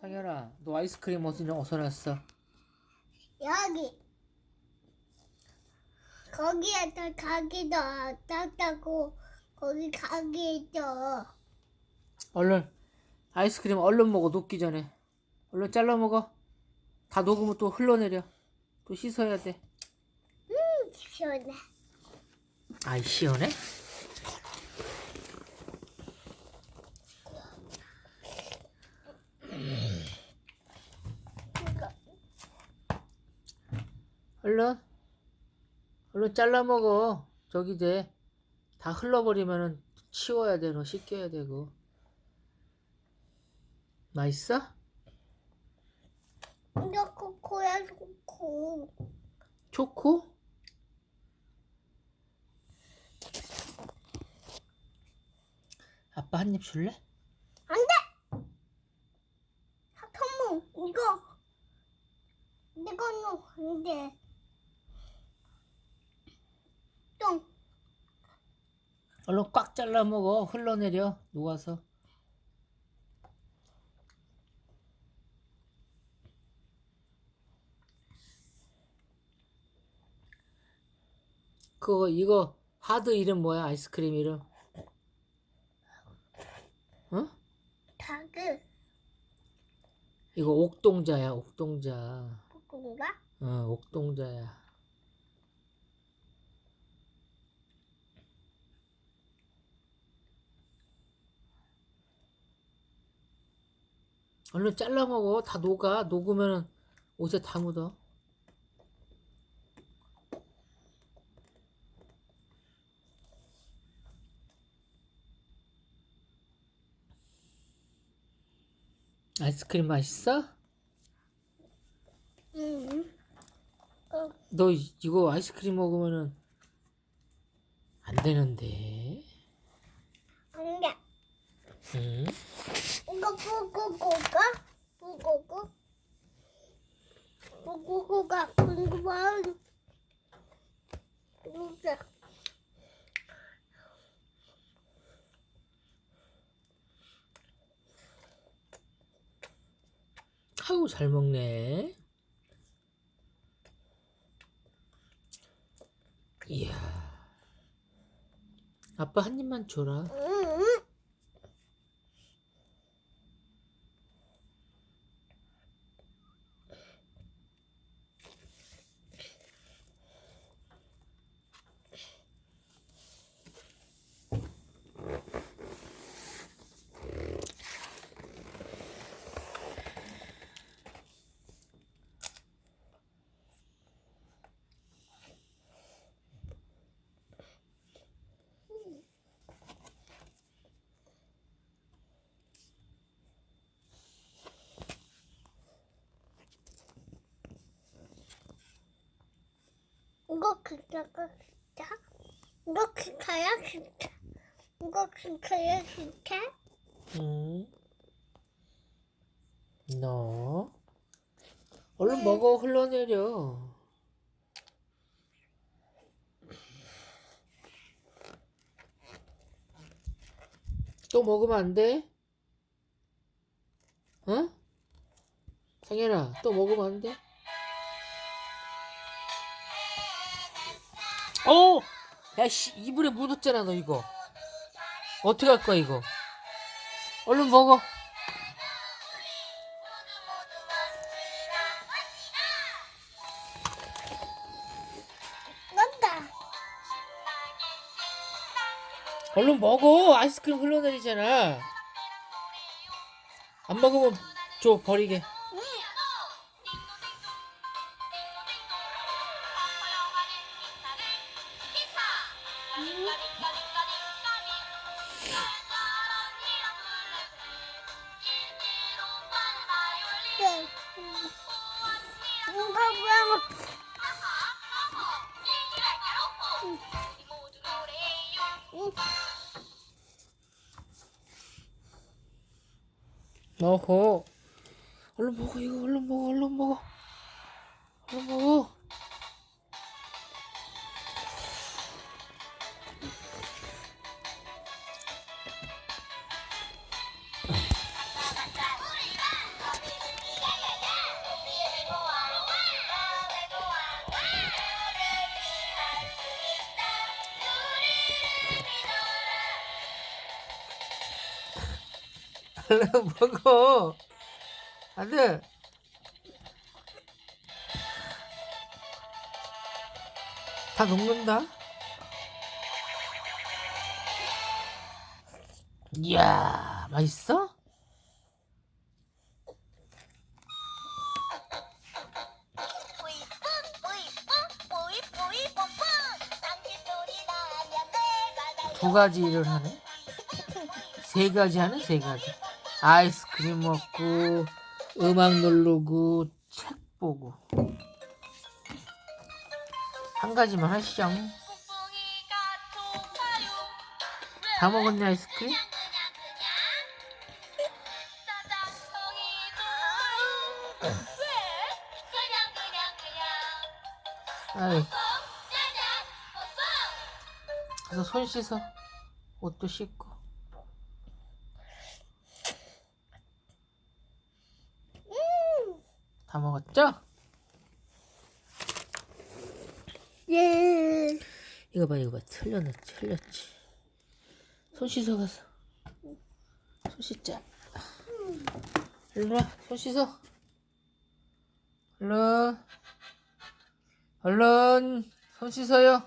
상현아, 너 아이스크림 어디냐? 어디서 났어? 여기 거기에 다 가기도 땄다고 거기 가기 있어 얼른 아이스크림 얼른 먹어 녹기 전에. 얼른 잘라 먹어. 다 녹으면 또 흘러내려. 또 씻어야 돼. 시원해 아이 시원해? 얼른 얼른 잘라 먹어. 저기 돼. 다 흘러버리면은 치워야 돼. 너 씻겨야 되고. 맛있어? 이거 코코야 코코 초코? 아빠 한 입 줄래? 안돼 잠깐만 이거 이거는 안돼 얼른 꽉 잘라 먹어. 흘러내려. 녹아서. 그거 이거 하드 이름 뭐야? 아이스크림 이름? 어? 다그 이거 옥동자야. 옥동자. 코코인가? 어, 옥동자야. 얼른 잘라 먹어. 다 녹아. 녹으면 옷에 다 묻어. 아이스크림 맛있어? 응 어, 너 이- 이거 아이스크림 먹으면은 안 되는데. 안 돼 응? 이거 뿌꾸꾸가 뿌꾸꾸 뿌꾸꾸가 궁금한 진짜 아유 잘 먹네. 이야. 아빠 한 입만 줘라. 응 이거 진짜 이거 진짜야 진짜 이거 진짜야 진짜 응. 너 얼른 먹어 흘러내려. 또 먹으면 안 돼? 어? 상현아, 또 먹으면 안 돼? 어! 야, 씨, 이불에 묻었잖아, 너 이거. 어떻게 할 거야, 이거? 얼른 먹어. 난다 얼른 먹어. 아이스크림 흘러내리잖아. 안 먹으면 줘, 버리게. 먹어. 얼른 먹어, 이거 얼른 먹어, 얼른 먹어. 얼른 먹어. 얼른 먹어. 안 돼. 다 녹는다. 이야, 맛있어? 두 가지 일을 하네. 세 가지 하네, 세 가지. 아이스크림 먹고, 음악 누르고, 책 보고. 한 가지만 하시죠. 다 먹었네, 아이스크림? 아이, 가서 손 씻어. 옷도 씻고. 다 먹었죠? 예. 이거 봐, 이거 봐. 틀렸네, 틀렸지. 손 씻어 가서. 손 씻자. 일로 와, 손 씻어. 얼른. 얼른, 손 씻어요.